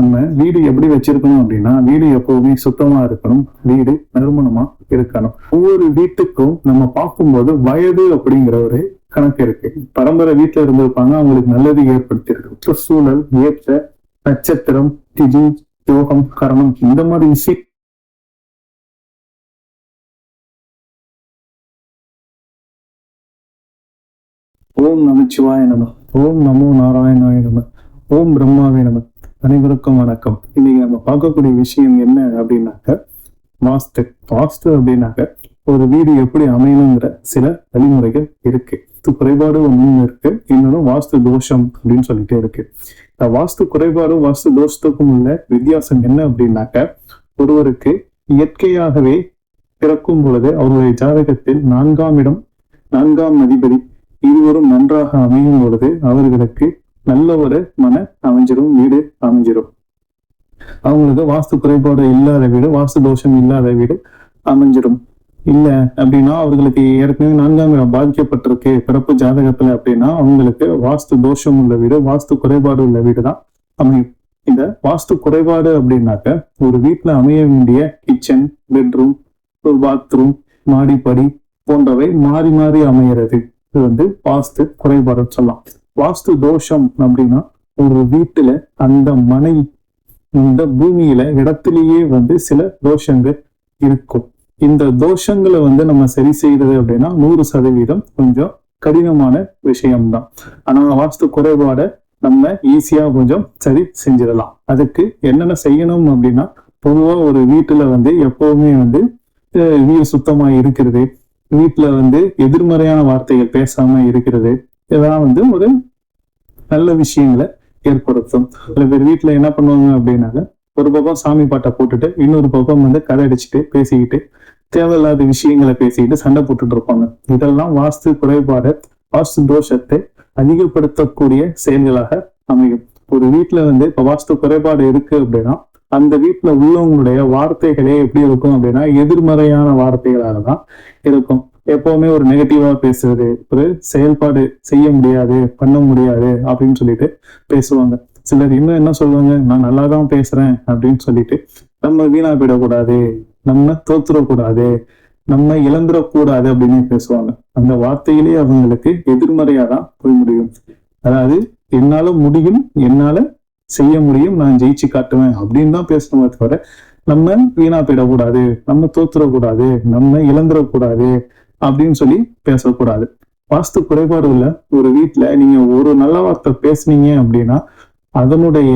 நம்ம வீடு எப்படி வச்சிருக்கணும் அப்படின்னா வீடு எப்பவுமே சுத்தமா இருக்கணும். வீடு நறுமணமா இருக்கணும். ஒவ்வொரு வீட்டுக்கும் நம்ம பார்க்கும்போது வயது அப்படிங்கிற ஒரு கணக்கு இருக்கு. பரம்பரை வீட்டுல இருந்திருப்பாங்க அவங்களுக்கு நல்லது ஏற்படுத்தியிருக்கு சூழல் ஏற்ற நட்சத்திரம் திதி யோகம் கரணம் இந்த மாதிரி விஷயம் ஓம் நமச்சிவாய நம. ஓம் நமோ நாராயணாய நம. ஓம் பிரம்மாவே நம. அனைவருக்கும் வணக்கம். இன்னைக்கு நம்ம பார்க்கக்கூடிய விஷயம் என்ன அப்படின்னாக்க வாஸ்து வாஸ்து அப்படின்னாக்க ஒரு வீடு எப்படி அமையணுங்கிற சில வழிமுறைகள் இருக்கு. வாஸ்து குறைபாடு ஒன்றும் இருக்கு இன்னொன்று வாஸ்து தோஷம் அப்படின்னு சொல்லிட்டு இருக்கு. இந்த வாஸ்து குறைபாடும் வாஸ்து தோஷத்துக்கும் உள்ள வித்தியாசம் என்ன அப்படின்னாக்க ஒருவருக்கு இயற்கையாகவே பிறக்கும் பொழுது அவருடைய ஜாதகத்தில் நான்காம் இடம் நான்காம் அதிபதி இருவரும் நன்றாக அமையும் பொழுது அவர்களுக்கு நல்ல ஒரு மன அமைஞ்சிரும் வீடு அமைஞ்சிரும். அவங்களுக்கு வாஸ்து குறைபாடு இல்லாத வீடு வாஸ்து தோஷம் இல்லாத வீடு அமைஞ்சிடும் இல்ல அப்படின்னா அவர்களுக்கு ஏற்கனவே நான்காம் பாதிக்கப்பட்டிருக்கு பிறப்பு ஜாதகத்துல அப்படின்னா அவங்களுக்கு வாஸ்து தோஷம் உள்ள வீடு வாஸ்து குறைபாடு உள்ள வீடு தான் அமையும். இந்த வாஸ்து குறைபாடு அப்படின்னாக்க ஒரு வீட்டுல அமைய வேண்டிய கிச்சன் பெட்ரூம் பாத்ரூம் மாடிப்படி போன்றவை மாறி மாறி அமைகிறது இது வந்து வாஸ்து குறைபாடுன்னு சொல்லலாம். வாஸ்து தோஷம் அப்படின்னா ஒரு வீட்டுல அந்த மனை இந்த பூமியில இடத்திலேயே வந்து சில தோஷங்கள் இருக்கும். இந்த தோஷங்களை வந்து நம்ம சரி செய்யறது அப்படின்னா நூறு சதவீதம் கொஞ்சம் கடினமான விஷயம்தான். ஆனா வாஸ்து குறைபாட நம்ம ஈஸியா கொஞ்சம் சரி செஞ்சிடலாம். அதுக்கு என்னென்ன செய்யணும் அப்படின்னா பொதுவா ஒரு வீட்டுல வந்து எப்பவுமே வந்து அஹ், வீடு சுத்தமா இருக்கிறது வீட்டுல வந்து எதிர்மறையான வார்த்தைகள் பேசாம இருக்கிறது இதெல்லாம் வந்து ஒரு நல்ல விஷயங்களை ஏற்படுத்தும். சில பேர் வீட்டுல என்ன பண்ணுவாங்க அப்படின்னாக்க ஒரு பக்கம் சாமி பாட்டை போட்டுட்டு இன்னொரு பக்கம் வந்து கதை அடிச்சுட்டு பேசிக்கிட்டு தேவையில்லாத விஷயங்களை பேசிக்கிட்டு சண்டை போட்டுட்டு இருப்பாங்க. இதெல்லாம் வாஸ்து குறைபாடு வாஸ்து தோஷத்தை அதிகப்படுத்தக்கூடிய செயல்களாக அமையும். ஒரு வீட்டுல வந்து இப்ப வாஸ்து குறைபாடு இருக்கு அப்படின்னா அந்த வீட்டுல உள்ளவங்களுடைய வார்த்தைகளே எப்படி இருக்கும் அப்படின்னா எதிர்மறையான வார்த்தைகளாக தான் இருக்கும். எப்பவுமே ஒரு நெகட்டிவா பேசுறது ஒரு செயல்பாடு செய்ய முடியாது பண்ண முடியாது அப்படின்னு சொல்லிட்டு பேசுவாங்க. சிலர் இன்னும் என்ன சொல்லுவாங்க? நான் நல்லா தான் பேசுறேன் அப்படின்னு சொல்லிட்டு நம்ம வீணா போயிடக்கூடாது நம்ம தோத்துடக்கூடாது நம்ம இழந்துடக்கூடாது அப்படின்னு பேசுவாங்க. அந்த வார்த்தையிலே அவங்களுக்கு எதிர்மறையா தான் போய் முடியும். அதாவது என்னால முடியும் என்னால செய்ய முடியும் நான் ஜெயிச்சு காட்டுவேன் அப்படின்னு தான் பேசணுமே தவிர நம்ம வீணா போயிடக்கூடாது நம்ம தோத்துடக்கூடாது நம்ம இழந்துடக்கூடாது அப்படின்னு சொல்லி பேசக்கூடாது. வாஸ்து குறைபாடு உள்ள ஒரு வீட்டுல நீங்க ஒரு நல்ல வார்த்தை பேசுனீங்க அப்படின்னா அதனுடைய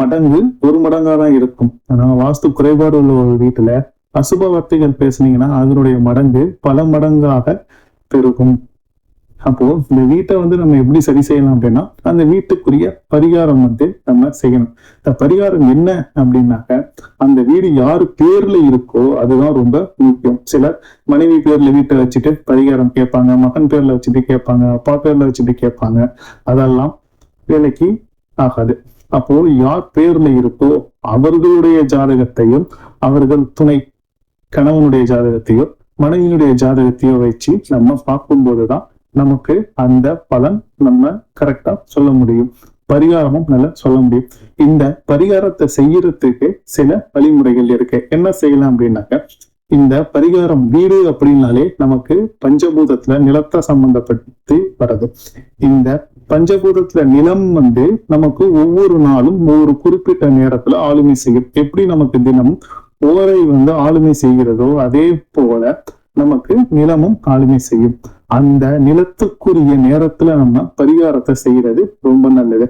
மடங்கு ஒரு மடங்கா தான் இருக்கும். ஆனா வாஸ்து குறைபாடு உள்ள ஒரு வீட்டுல அசுப வார்த்தைகள் பேசுனீங்கன்னா அதனுடைய மடங்கு பல மடங்காக பெருகும். அப்போ இந்த வீட்டை வந்து நம்ம எப்படி சரி செய்யலாம் அப்படின்னா அந்த வீட்டுக்குரிய பரிகாரம் வந்து நம்ம செய்யணும். இந்த பரிகாரம் என்ன அப்படின்னாக்க அந்த வீடு யாரு பேர்ல இருக்கோ அதுதான் ரொம்ப முக்கியம். சிலர் மனைவி பேர்ல வீட்டை வச்சுட்டு பரிகாரம் கேட்பாங்க மகன் பேர்ல வச்சுட்டு கேட்பாங்க அப்பா பேர்ல வச்சுட்டு கேட்பாங்க. அதெல்லாம் வேலைக்கு ஆகாது. அப்போ யார் பேர்ல இருக்கோ அவர்களுடைய ஜாதகத்தையும் அவர்கள் துணை கணவனுடைய ஜாதகத்தையோ மனைவியுடைய ஜாதகத்தையோ வச்சு நம்ம பார்க்கும்போதுதான் நமக்கு அந்த பலன் நம்ம கரெக்டா சொல்ல முடியும். பரிகாரமும் நல்லா சொல்ல முடியும். இந்த பரிகாரத்தை செய்யறதுக்கு சில வழிமுறைகள் இருக்கு. என்ன செய்யலாம் அப்படின்னாக்க இந்த பரிகாரம் வீடு அப்படின்னாலே நமக்கு பஞ்சபூதத்துல நிலத்தை சம்பந்தப்பட்டு வருது இந்த பஞ்சபூதத்துல நிலம் வந்து நமக்கு ஒவ்வொரு நாளும் ஒவ்வொரு குறிப்பிட்ட நேரத்துல ஆளுமை செய்யும். எப்படி நமக்கு தினமும் ஓரை வந்து ஆளுமை செய்கிறதோ அதே போல நமக்கு நிலமும் ஆளுமை செய்யும். அந்த நிலத்துக்குரிய நேரத்துல நம்ம பரிகாரத்தை செய்யறது ரொம்ப நல்லது.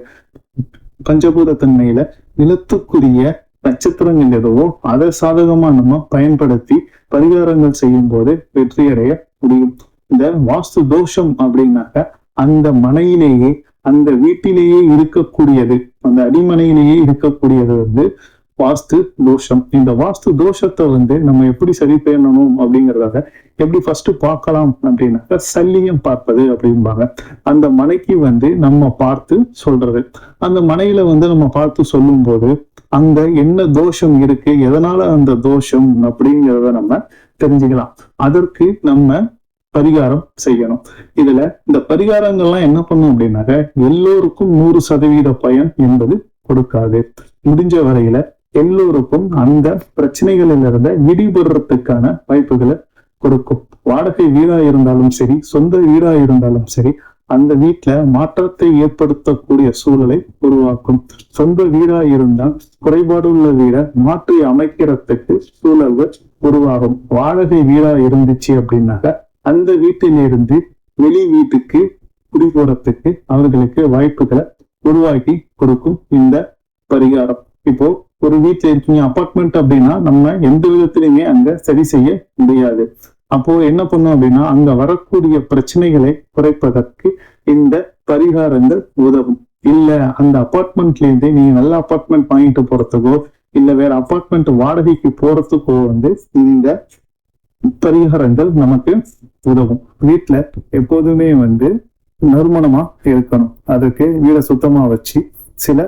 பஞ்சபூத தன்மையில நிலத்துக்குரிய நட்சத்திரங்கள் எதுவோ அதை சாதகமா நம்ம பயன்படுத்தி பரிகாரங்கள் செய்யும் போது வெற்றி அடைய முடியும். இந்த வாஸ்து தோஷம் அப்படின்னாக்க அந்த மனையிலேயே அந்த வீட்டிலேயே இருக்கக்கூடியது அந்த அடிமனையிலேயே இருக்கக்கூடியது வந்து வாஸ்து தோஷம். இந்த வாஸ்து தோஷத்தை வந்து நம்ம எப்படி சரி பண்ணணும் அப்படிங்கறதாக எப்படி ஃபர்ஸ்ட் பார்க்கலாம் அப்படின்னாக்கா சல்லியம் பார்ப்பது அப்படிம்பாங்க. அந்த மனைக்கு வந்து நம்ம பார்த்து சொல்றது. அந்த மனையில வந்து நம்ம பார்த்து சொல்லும் போது அங்க என்ன தோஷம் இருக்கு எதனால அந்த தோஷம் அப்படிங்கிறத நம்ம தெரிஞ்சுக்கலாம். அதற்கு நம்ம பரிகாரம் செய்யணும். இதுல இந்த பரிகாரங்கள்லாம் என்ன பண்ணும் அப்படின்னாக்க எல்லோருக்கும் நூறு சதவீத பயன் என்பது கொடுக்காது. முடிஞ்ச வரையில எல்லோருக்கும் அந்த பிரச்சனைகளிலிருந்து விடுபடுறதுக்கான வாய்ப்புகளை கொடுக்கும். வாடகை வீடா இருந்தாலும் சரி சொந்த வீடா இருந்தாலும் சரி அந்த வீட்டுல மாற்றத்தை ஏற்படுத்தக்கூடிய சூழலை உருவாக்கும். சொந்த வீடா இருந்தால் குறைபாடு உள்ள வீடை மாற்றி அமைக்கிறதுக்கு சூழல்கள் உருவாகும். வாடகை வீடா இருந்துச்சு அப்படின்னாக்க அந்த வீட்டிலிருந்து வெளி வீட்டுக்கு குடி போறதுக்கு அவர்களுக்கு வாய்ப்புகளை உருவாக்கி கொடுக்கும் இந்த பரிகாரம். இப்போ ஒரு வீட்டில் இருக்கீங்க அப்பார்ட்மெண்ட் அப்படின்னா நம்ம எந்த விதத்திலையுமே அங்க சரி செய்ய முடியாது. அப்போ என்ன பண்ணும் அப்படின்னா அங்க வரக்கூடிய பிரச்சனைகளை குறைப்பதற்கு இந்த பரிகாரங்கள் உதவும். இல்ல அந்த அப்பார்ட்மெண்ட்ல இருந்து நீங்க நல்ல அப்பார்ட்மெண்ட் வாங்கிட்டு போறதுக்கோ இல்ல வேற அப்பார்ட்மெண்ட் வாடகைக்கு போறதுக்கோ வந்து இந்த பரிகாரங்கள் நமக்கு உதவும். வீட்டுல எப்போதுமே வந்து நறுமணமா இருக்கணும். அதுக்கு வீடை சுத்தமா வச்சு சில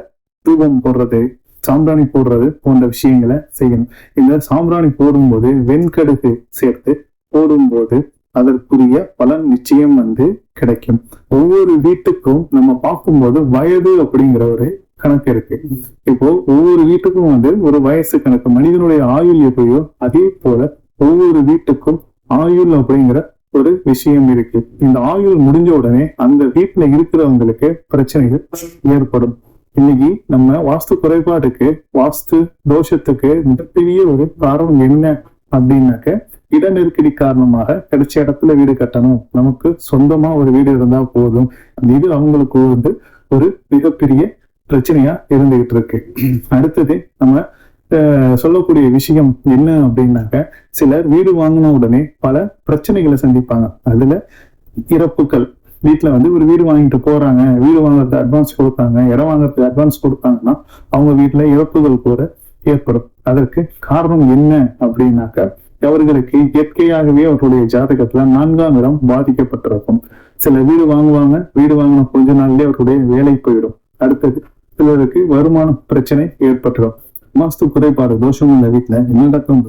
தூபம் போடுறது சாம்பிராணி போடுறது போன்ற விஷயங்களை செய்யணும். இந்த சாம்பிராணி போடும்போது வெண்கடுகு சேர்த்து போடும்போது அதற்குரிய பலன் நிச்சயம் வந்து கிடைக்கும். ஒவ்வொரு வீட்டுக்கும் நம்ம பார்க்கும்போது வயது அப்படிங்கிற ஒரு கணக்கு இருக்கு. இப்போ ஒவ்வொரு வீட்டுக்கும் வந்து ஒரு வயசு கணக்கு மனிதனுடைய ஆயுள் எப்படியோ அதே போல ஒவ்வொரு வீட்டுக்கும் ஆயுள் அப்படிங்கிற ஒரு விஷயம் இருக்கு. இந்த ஆயுள் முடிஞ்ச உடனே அந்த வீட்டுல இருக்கிறவங்களுக்கு பிரச்சனைகள் ஏற்படும். இன்னைக்கு நம்ம வாஸ்து குறைபாடுக்கு வாஸ்து தோஷத்துக்கு மிகப்பெரிய ஒரு காரணம் என்ன அப்படின்னாக்க இட நெருக்கடி காரணமாக கிடைச்ச இடத்துல வீடு கட்டணும். நமக்கு சொந்தமா ஒரு வீடு இருந்தா போதும். இது அவங்களுக்கு வந்து ஒரு மிகப்பெரிய பிரச்சனையா இருந்துகிட்டு இருக்கு. அடுத்தது நம்ம அஹ், சொல்லக்கூடிய விஷயம் என்ன அப்படின்னாக்க சிலர் வீடு வாங்கின உடனே பல பிரச்சனைகளை சந்திப்பாங்க. அதுல இறப்புகள் வீட்டுல வந்து ஒரு வீடு வாங்கிட்டு போறாங்க வீடு வாங்குறதுக்கு அட்வான்ஸ் கொடுத்தாங்க இடம் வாங்குறதுக்கு அட்வான்ஸ் கொடுத்தாங்கன்னா அவங்க வீட்டுல இறப்புகள் கூட ஏற்படும். அதற்கு காரணம் என்ன அப்படின்னாக்க அவர்களுக்கு இயற்கையாகவே அவர்களுடைய ஜாதகத்துல நான்காம் இடம் பாதிக்கப்பட்டிருக்கும். சில வீடு வாங்குவாங்க வீடு வாங்கின கொஞ்ச நாள்லயே அவர்களுடைய வேலை போயிடும். அடுத்தது சிலருக்கு வருமான பிரச்சனை ஏற்பட்டுடும். மாஸ்து குறைபாடு தோஷம் உள்ள வீட்டுல நடக்கும்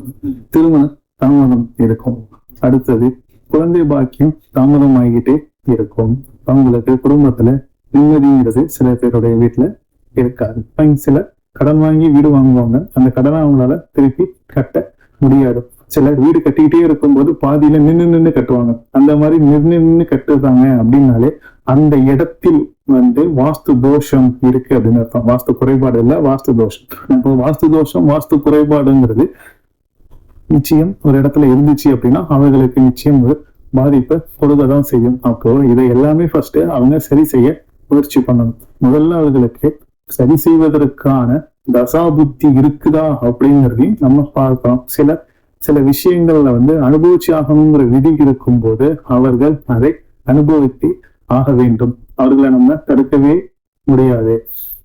திருமண தாமதம் இருக்கும். அடுத்தது குழந்தை பாக்கியம் தாமதம் ஆகிட்டே இருக்கும். அவங்களுக்கு குடும்பத்துல நிம்மதிங்கிறது சில பேருடைய வீட்டுல இருக்காது. அவங்க சில கடன் வாங்கி வீடு வாங்குவாங்க. அந்த கடனை அவங்களால திருப்பி கட்ட முடியாது. சிலர் வீடு கட்டிக்கிட்டே இருக்கும்போது பாதியில நின்று நின்று கட்டுவாங்க. அந்த மாதிரி நின்று நின்று கட்டுறாங்க அப்படின்னாலே அந்த இடத்தில் வந்து வாஸ்து தோஷம் இருக்கு அப்படின்னு அர்த்தம். வாஸ்து குறைபாடு இல்ல வாஸ்து தோஷம். இப்போ வாஸ்து தோஷம் வாஸ்து குறைபாடுங்கிறது நிச்சயம் ஒரு இடத்துல இருந்துச்சு அப்படின்னா அவர்களுக்கு நிச்சயம் ஒரு பாதிப்பை கொடுக்கதான் செய்யும். அப்போ இதை எல்லாமே ஃபர்ஸ்ட் அவங்க சரி செய்ய முயற்சி பண்ணணும். முதல்ல அவர்களுக்கு சரி செய்வதற்கான தசாபுத்தி இருக்குதா அப்படிங்கிறதையும் நம்ம பார்க்கலாம் சில சில விஷயங்கள்ல வந்து அனுபவிச்சு ஆகணுங்கிற விதி இருக்கும்போது அவர்கள் அதை அனுபவித்து ஆக வேண்டும். அவர்களை நம்ம தடுக்கவே முடியாது.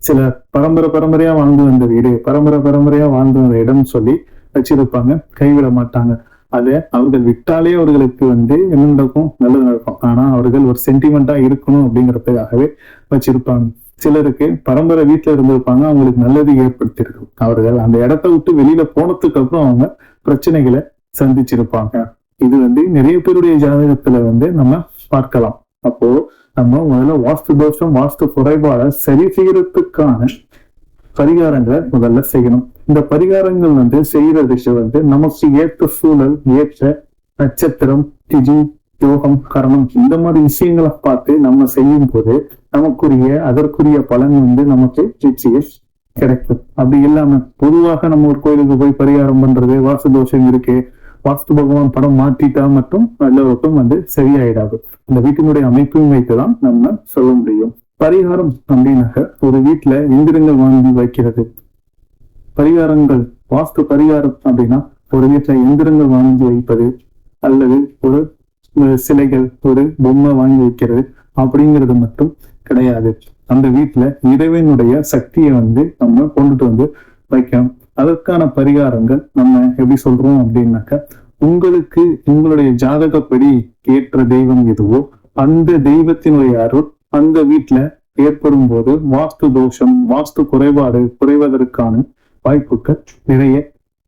சில பரம்பரை பரம்பரையா வாழ்ந்து வந்த வீடு பரம்பரை பரம்பரையா வாழ்ந்து வந்த இடம் சொல்லி வச்சிருப்பாங்க. கைவிட மாட்டாங்க. அதை அவர்கள் விட்டாலே அவர்களுக்கு வந்து என்ன நடக்கும்? நல்லது நடக்கும். ஆனா அவர்கள் ஒரு சென்டிமெண்டா இருக்கணும் அப்படிங்கிறதுக்காகவே வச்சிருப்பாங்க. சிலருக்கு பரம்பரை வீட்டுல இருந்திருப்பாங்க அவங்களுக்கு நல்லது ஏற்படுத்தியிருக்கும். அவர்கள் அந்த இடத்த விட்டு வெளியில போனதுக்கு அப்புறம் அவங்க பிரச்சனைகளை சந்திச்சிருப்பாங்க. இது வந்து நிறைய பேருடைய ஜாதகத்துல வந்து நம்ம பார்க்கலாம். அப்போ நம்ம முதல்ல வாஸ்து தோஷம் வாஸ்து குறைபாட சரி செய்யறதுக்கான பரிகாரங்களை முதல்ல செய்யணும். இந்த பரிகாரங்கள் வந்து செய்யறதுக்கு வந்து நமக்கு ஏற்ற சூழல் ஏற்ற நட்சத்திரம் திதி யோகம் கரணம் இந்த மாதிரி விஷயங்களை பார்த்து நம்ம செய்யும் போது நமக்குரிய அதற்குரிய பலன் வந்து நமக்கு நிச்சயம் கிடைக்கும். அப்படி இல்லாம பொதுவாக நம்ம ஒரு கோயிலுக்கு போய் பரிகாரம் பண்றது வாஸ்து தோஷம் இருக்கு வாஸ்து பகவான் படம் மாற்றிட்டா மட்டும் நல்லவருக்கும் வந்து சரியாயிடாது. இந்த வீட்டினுடைய அமைப்பையும் வைத்துதான் நம்ம சொல்ல முடியும். பரிகாரம் அப்படின்னாக்க ஒரு வீட்டுல எந்திரங்கள் வாங்கி வைக்கிறது. பரிகாரங்கள் வாஸ்து பரிகாரம் அப்படின்னா ஒரு வீட்டில் எந்திரங்கள் வாங்கி வைப்பது அல்லது ஒரு சிலைகள் ஒரு பொம்மை வாங்கி வைக்கிறது அப்படிங்கிறது மட்டும் கிடையாது. அந்த வீட்டுல இறைவனுடைய சக்தியை வந்து நம்ம கொண்டுட்டு வந்து வைக்கணும். அதற்கான பரிகாரங்கள் நம்ம எப்படி சொல்றோம் அப்படின்னாக்க உங்களுக்கு உங்களுடைய ஜாதகப்படி ஏற்ற தெய்வம் எதுவோ அந்த தெய்வத்தினுடைய அருள் அந்த வீட்டுல ஏற்படும் போது வாஸ்து தோஷம் வாஸ்து குறைபாடு குறைவதற்கான வாய்ப்புகள் நிறைய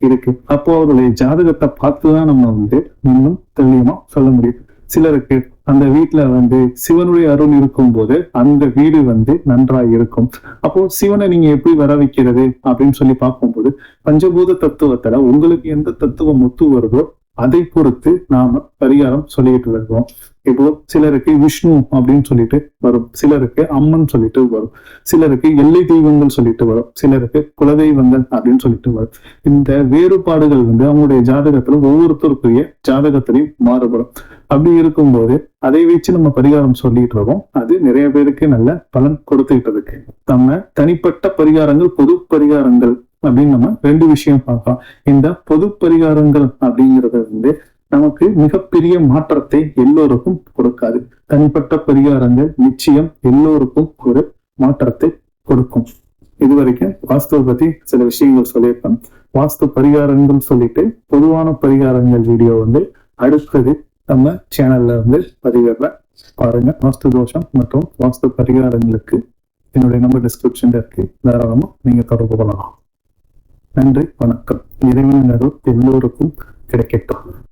இருக்கு. அப்போ அவருடைய ஜாதகத்தை பார்த்துதான் நம்ம வந்து இன்னும் தெளிவமா சொல்ல முடியும். சிலருக்கு அந்த வீட்டுல வந்து சிவனுடைய அருள் இருக்கும் போது அந்த வீடு வந்து நன்றாய் இருக்கும். அப்போ சிவனை நீங்க எப்படி வர வைக்கிறது அப்படின்னு சொல்லி பார்க்கும்போது பஞ்சபூத தத்துவத்துல உங்களுக்கு எந்த தத்துவம் ஒத்து வருதோ அதை பொறுத்து நாம பரிகாரம் சொல்லிட்டு வருவோம். இப்போ சிலருக்கு விஷ்ணு அப்படின்னு சொல்லிட்டு வரும். சிலருக்கு அம்மன் சொல்லிட்டு வரும். சிலருக்கு எல்லை தெய்வங்கள் சொல்லிட்டு வரும். சிலருக்கு குலதெய்வங்கள் அப்படின்னு சொல்லிட்டு வரும். இந்த வேறுபாடுகள் வந்து அவங்களுடைய ஜாதகத்துல ஒவ்வொருத்தருக்குரிய ஜாதகத்திலையும் மாறுபடும். அப்படி இருக்கும்போது அதை வச்சு நம்ம பரிகாரம் சொல்லிட்டு இருக்கோம். அது நிறைய பேருக்கு நல்ல பலன் கொடுத்துக்கிட்டு இருக்கு. நம்ம தனிப்பட்ட பரிகாரங்கள் பொது பரிகாரங்கள் அப்படின்னு நம்ம ரெண்டு விஷயம் பார்க்கலாம். இந்த பொது பரிகாரங்கள் அப்படிங்கிறது வந்து நமக்கு மிகப்பெரிய மாற்றத்தை எல்லோருக்கும் கொடுக்காது. தனிப்பட்ட பரிகாரங்கள் நிச்சயம் எல்லோருக்கும் ஒரு மாற்றத்தை கொடுக்கும். இதுவரைக்கும் வாஸ்துவை பத்தி சில விஷயங்கள் சொல்லியிருக்கோம். வாஸ்து பரிகாரங்கள் சொல்லிட்டு பொதுவான பரிகாரங்கள் வீடியோ வந்து அடுத்தது நம்ம சேனல்ல வந்து பதிவேற பாருங்க. வாஸ்து தோஷம் மற்றும் வாஸ்து பரிகாரங்களுக்கு என்னுடைய நம்பர் டிஸ்கிரிப்ஷன்ல இருக்கு. தாராளமா நீங்க தொடர்பு கொள்ளலாம். நன்றி வணக்கம். இறைவனின் அருள் எல்லோருக்கும் கிடைக்கட்டும்.